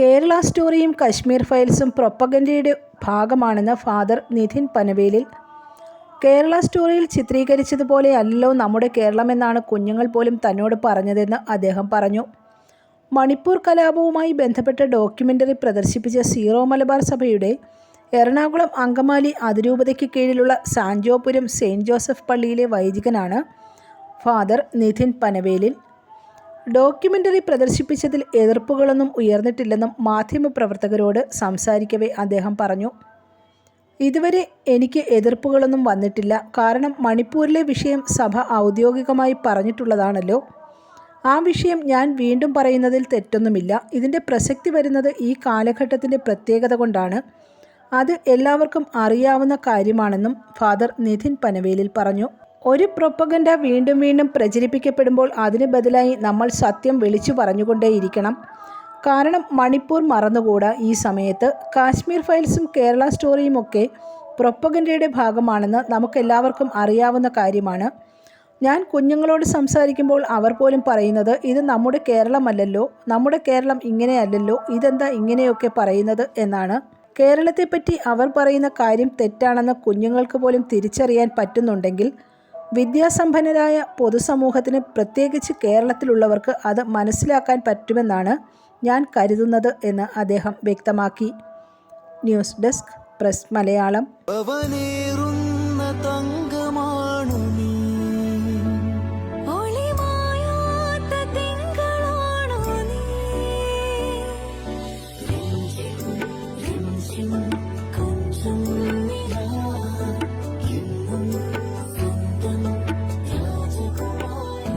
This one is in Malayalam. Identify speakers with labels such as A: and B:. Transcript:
A: കേരള സ്റ്റോറിയും കശ്മീർ ഫയൽസും പ്രൊപ്പഗൻഡയുടെ ഭാഗമാണെന്ന് ഫാദർ നിധിൻ പനവേലിൽ. കേരള സ്റ്റോറിയിൽ ചിത്രീകരിച്ചതുപോലെ അല്ലല്ലോ നമ്മുടെ കേരളമെന്നാണ് കുഞ്ഞുങ്ങൾ പോലും തന്നോട് പറഞ്ഞതെന്ന് അദ്ദേഹം പറഞ്ഞു. മണിപ്പൂർ കലാപവുമായി ബന്ധപ്പെട്ട ഡോക്യുമെന്ററി പ്രദർശിപ്പിച്ച സീറോ മലബാർ സഭയുടെ എറണാകുളം അങ്കമാലി അതിരൂപതയ്ക്ക് കീഴിലുള്ള സാഞ്ചോപുരം സെയിന്റ് ജോസഫ് പള്ളിയിലെ വൈദികനാണ് ഫാദർ നിധിൻ പനവേലിൽ. ഡോക്യുമെന്ററി പ്രദർശിപ്പിച്ചതിൽ എതിർപ്പുകളൊന്നും ഉയർന്നിട്ടില്ലെന്നും മാധ്യമപ്രവർത്തകരോട് സംസാരിക്കവേ അദ്ദേഹം പറഞ്ഞു. ഇതുവരെ എനിക്ക് എതിർപ്പുകളൊന്നും വന്നിട്ടില്ല. കാരണം മണിപ്പൂരിലെ വിഷയം സഭ ഔദ്യോഗികമായി പറഞ്ഞിട്ടുള്ളതാണല്ലോ. ആ വിഷയം ഞാൻ വീണ്ടും പറയുന്നതിൽ തെറ്റൊന്നുമില്ല. ഇതിന്റെ പ്രസക്തി വരുന്നത് ഈ കാലഘട്ടത്തിന്റെ പ്രത്യേകത കൊണ്ടാണ്. അത് എല്ലാവർക്കും അറിയാവുന്ന കാര്യമാണെന്നും ഫാദർ നിധിൻ പനവേലിൽ പറഞ്ഞു. ഒരു പ്രൊപ്പഗൻഡ വീണ്ടും വീണ്ടും പ്രചരിപ്പിക്കപ്പെടുമ്പോൾ അതിന് ബദലായി നമ്മൾ സത്യം വിളിച്ചു പറഞ്ഞുകൊണ്ടേയിരിക്കണം. കാരണം മണിപ്പൂർ മറന്നുകൂടാ ഈ സമയത്ത്. കാശ്മീർ ഫയൽസും കേരള സ്റ്റോറിയുമൊക്കെ പ്രൊപ്പഗൻഡയുടെ ഭാഗമാണെന്ന് നമുക്കെല്ലാവർക്കും അറിയാവുന്ന കാര്യമാണ്. ഞാൻ കുഞ്ഞുങ്ങളോട് സംസാരിക്കുമ്പോൾ അവർ പോലും പറയുന്നത് ഇത് നമ്മുടെ കേരളമല്ലല്ലോ നമ്മുടെ കേരളം ഇങ്ങനെയല്ലല്ലോ ഇതെന്താ ഇങ്ങനെയൊക്കെ പറയുന്നത്? എന്നാണ്. കേരളത്തെപ്പറ്റി അവർ പറയുന്ന കാര്യം തെറ്റാണെന്ന് കുഞ്ഞുങ്ങൾക്ക് പോലും തിരിച്ചറിയാൻ പറ്റുന്നുണ്ടെങ്കിൽ വിദ്യാസമ്പന്നരായ പൊതുസമൂഹത്തിന് പ്രത്യേകിച്ച് കേരളത്തിലുള്ളവർക്ക് അത് മനസ്സിലാക്കാൻ പറ്റുമെന്നാണ് ഞാൻ കരുതുന്നത് എന്ന് അദ്ദേഹം വ്യക്തമാക്കി.
B: News desk press Malayalam.